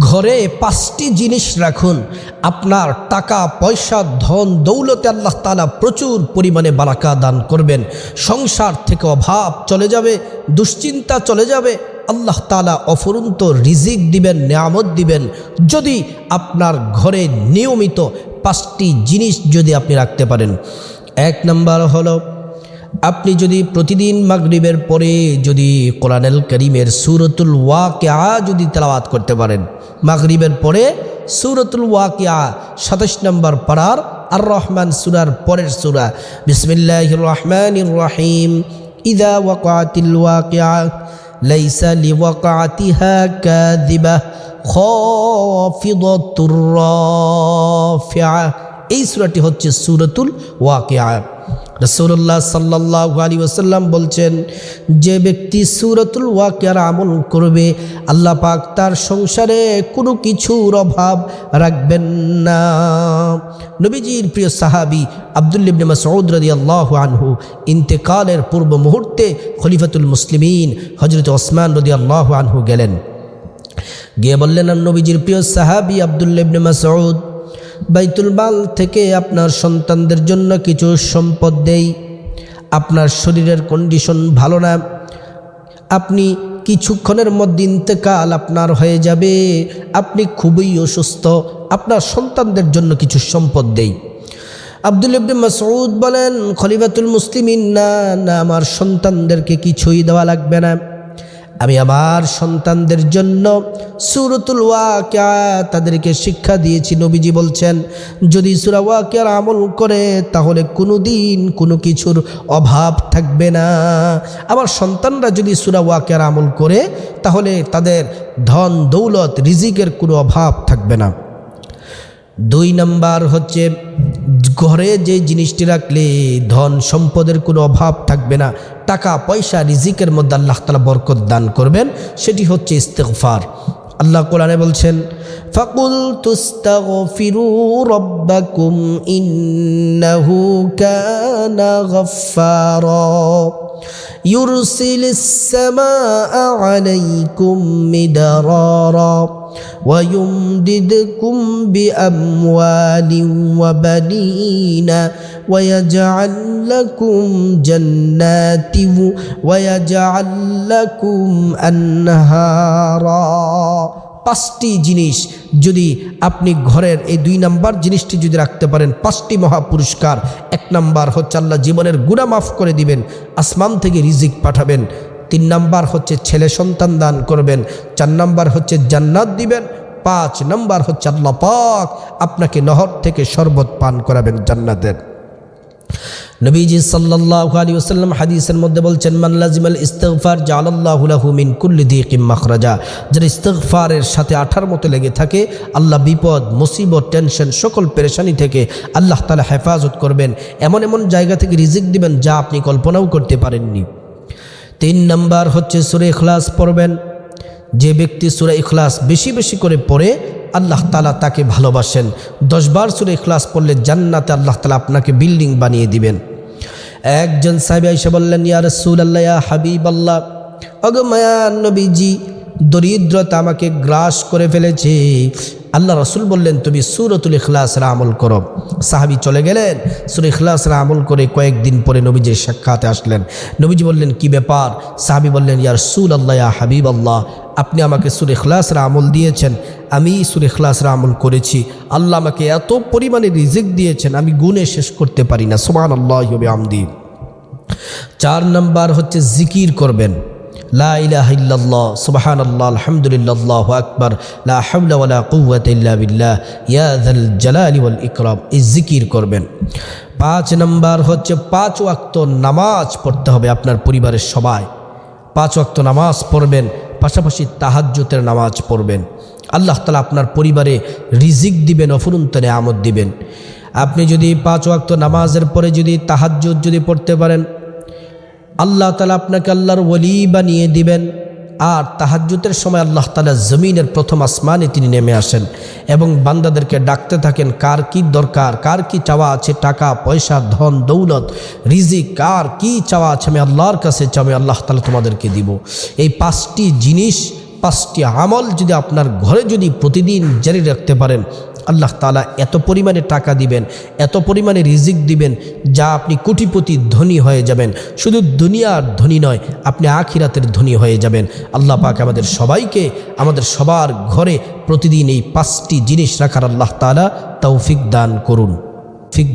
ঘরে পাঁচটি জিনিস রাখুন। আপনার টাকা, পয়সা, ধন, দৌলতে আল্লাহ তালা প্রচুর পরিমাণে বারাকা দান করবেন। সংসার থেকে অভাব চলে যাবে, দুশ্চিন্তা চলে যাবে। আল্লাহ তালা অফুরন্ত রিজিক দিবেন, নিয়ামত দিবেন। যদি আপনার ঘরে নিয়মিত পাঁচটি জিনিস যদি আপনি রাখতে পারেন। এক নম্বর হলো আপনি যদি প্রতিদিন মাগরিবের পরে যদি কোরআনুল করিমের সুরতুল ওয়াকিয়া যদি তেলাওয়াত করতে পারেন, মাগরিবের পরে সুরতুল ওয়াকিয়া সাতাশ নম্বর পাড়ার আর রহমান সুরার পরের সুরা বিসমিল্লাহ রহমান রহিম, ইদা ওয়াকাতিল ওয়াকিয়া, লাইসা লিওয়াকাতিহা কাযিবা, খাফিদাতুর রাফিয়া এই সূরাটি হচ্ছে সূরাতুল ওয়াকিয়া। রসুল্লাহ সাল্লাহ আলী ওসাল্লাম বলছেন, যে ব্যক্তি সুরতুল ওয়াকিয়ার আমল করবে, আল্লাহ পাক তার সংসারে কোনো কিছুর অভাব রাখবেন না। নবীজির প্রিয় সাহাবি আবদুল্লিবনে মাসউদ রদি আল্লাহ আনহু ইন্তেকালের পূর্ব মুহূর্তে খলিফাতুল মুসলিমিন হজরত ওসমান রদি আল্লাহ আনহু গেলেন। গিয়ে বললেন নবীজির প্রিয় সাহাবি আবদুল্লিবনে মাসউদ বাইতুল মাল থেকে আপনার সন্তানদের জন্য কিছু সম্পদ দেই। আপনার শরীরের কন্ডিশন ভালো না। আপনি কিছুক্ষণের মধ্যে ইন্তেকাল আপনার হয়ে যাবে। আপনি খুবই অসুস্থ। আপনার সন্তানদের জন্য কিছু সম্পদ দেই। আব্দুল ইবনে মাসউদ বলেন, খলিফাতুল মুসলিমিন, না না, আমার সন্তানদেরকে কিছুই দেওয়া লাগবে না। আমি আমার সন্তানদের জন্য সুরতুল ওয়াকিয়া তাদেরকে শিক্ষা দিয়েছি। নবীজি বলছেন, যদি সুরা ওয়াকিয়ার আমল করে, তাহলে কোনো দিন কোনো কিছুর অভাব থাকবে না। আমার সন্তানরা যদি সুরা ওয়াকিয়ার আমল করে, তাহলে তাদের ধন, দৌলত, রিজিকের কোনো অভাব থাকবে না। দুই নাম্বার হচ্ছে, ঘরে যে জিনিসটি রাখলে ধন সম্পদের কোনো অভাব থাকবে না। টাকা, পয়সা, রিজিকের মধ্যে আল্লাহ তালা বরকত দান করবেন, সেটি হচ্ছে ইস্তেকফার আল্লাহ কোরআনে বলছেন ফাকুল তুস্তাগফিরু রব্বাকুম ইন্নাহু কানা গফফারা। ইউরসিলিস সামাআ আলাইকুম মিদারারা। ويمددكم بأموال وبنين ويجعل لكم جنات ويجعل لكم أنهارا পাঁচটি জিনিস যদি আপনি ঘরের এই দুই নাম্বার জিনিসটি যদি রাখতে পারেন পাঁচটি মহা পুরস্কার এক নাম্বার হচ্ছে আল্লাহ জীবনের গুণা মাফ করে দিবেন আসমান থেকে রিজিক পাঠাবেন তিন নাম্বার হচ্ছে ছেলে সন্তান দান করবেন, চার নাম্বার হচ্ছে জান্নাত দিবেন, পাঁচ নাম্বার হচ্ছে আল্লাহ পাক আপনাকে নহর থেকে শরবত পান করাবেন জান্নাতের। নবীজি সাল্লাহ আলী ওসাল্লাম হাদিসের মধ্যে বলছেন মাল্লাজিমাল ইস্তফার জালাল্লাহুলাহু মিন কুল্লি দিকিম মাখরাজা। যারা ইস্তফারের সাথে আঠার মতো লেগে থাকে, আল্লাহ বিপদ, মুসিবত, টেনশন, সকল পেরেশানি থেকে আল্লাহ তালা হেফাজত করবেন। এমন এমন জায়গা থেকে রিজিক দিবেন যা আপনি কল্পনাও করতে পারেননি। তিন নাম্বার হচ্ছে সুরে ইখলাস পড়বেন। যে ব্যক্তি সুরে ইখলাস বেশি বেশি করে পড়ে, আল্লাহ তালা তাকে ভালোবাসেন। দশবার সুরে ইখলাস পড়লে জান্নাতে আল্লাহ তালা আপনাকে বিল্ডিং বানিয়ে দিবেন। একজন সাহেব এসে বললেন, ইয়া রসুল আল্লাহ হাবিব আল্লাহ অগ মায়া নবীজি, দরিদ্রতা আমাকে গ্রাস করে ফেলেছে। আল্লাহ রসুল বললেন, তুমি সুরতুল ইখলাসরা আমল করো। সাহাবি চলে গেলেন, সুর ইখলাসরা আমল করে কয়েকদিন পরে নবীজির সাক্ষাতে আসলেন। নবীজি বললেন, কি ব্যাপার? সাহাবি বললেন ইয়ার সুল আল্লাহ ইয়া হাবিব আল্লাহ আপনি আমাকে সুর ইখলাসরা আমল দিয়েছেন, আমি সুর ইখলাসরা আমল করেছি। আল্লাহ আমাকে এত পরিমাণে রিজিক দিয়েছেন, আমি গুণে শেষ করতে পারি না। সোমান আল্লাহ আমদি চার নাম্বার হচ্ছে জিকির করবেন। লা ইলাহা ইল্লাল্লাহ, সুবহানাল্লাহ, আলহামদুলিল্লাহ, আকবার, লা হাওলা ওয়ালা কুওয়াতা বিল্লাহ, ইয়া যাল জালালি ওয়াল ইকরাম, এই জিকির করবেন। পাঁচ নাম্বার হচ্ছে পাঁচ ওয়াক্ত নামাজ পড়তে হবে আপনার পরিবারের সবাই। পাঁচ ওয়াক্ত নামাজ পড়বেন, পাশাপাশি তাহাজ্জুতের নামাজ পড়বেন। আল্লাহ তালা আপনার পরিবারে রিজিক দিবেন, অফুরন্ত আমদ দিবেন। আপনি যদি পাঁচ ওয়াক্ত নামাজের পরে যদি তাহাজ্জুদ যদি পড়তে পারেন আল্লাহ তালা আপনাকে আল্লাহর ওলি বানিয়ে দিবেন। আর তাহাজ্জুতের সময় আল্লাহ তালা জমিনের প্রথম আসমানে তিনি নেমে আসেন এবং বান্দাদেরকে ডাকতে থাকেন, কার কি দরকার? কার কি চাওয়া আছে? টাকা, পয়সা, ধন, দৌলত, রিজিক, কার কি চাওয়া আছে? আমি আল্লাহর কাছে আমি আল্লাহ তালা তোমাদেরকে দিব। এই পাঁচটি জিনিস, পাঁচটি আমল যদি আপনার ঘরে যদি প্রতিদিন জারি রাখতে পারেন আল্লাহ তালা এত পরিমাণে টাকা দিবেন, এত পরিমাণে রিজিক দিবেন, যা আপনি কোটিপতি ধনী হয়ে যাবেন। শুধু দুনিয়ার ধনী নয়, আপনি আখিরাতের ধনী হয়ে যাবেন। আল্লাহ পাক আমাদের সবাইকে, আমাদের সবার ঘরে প্রতিদিন এই পাঁচটি জিনিস রাখার আল্লাহ তালা তৌফিক দান করুন। ফিক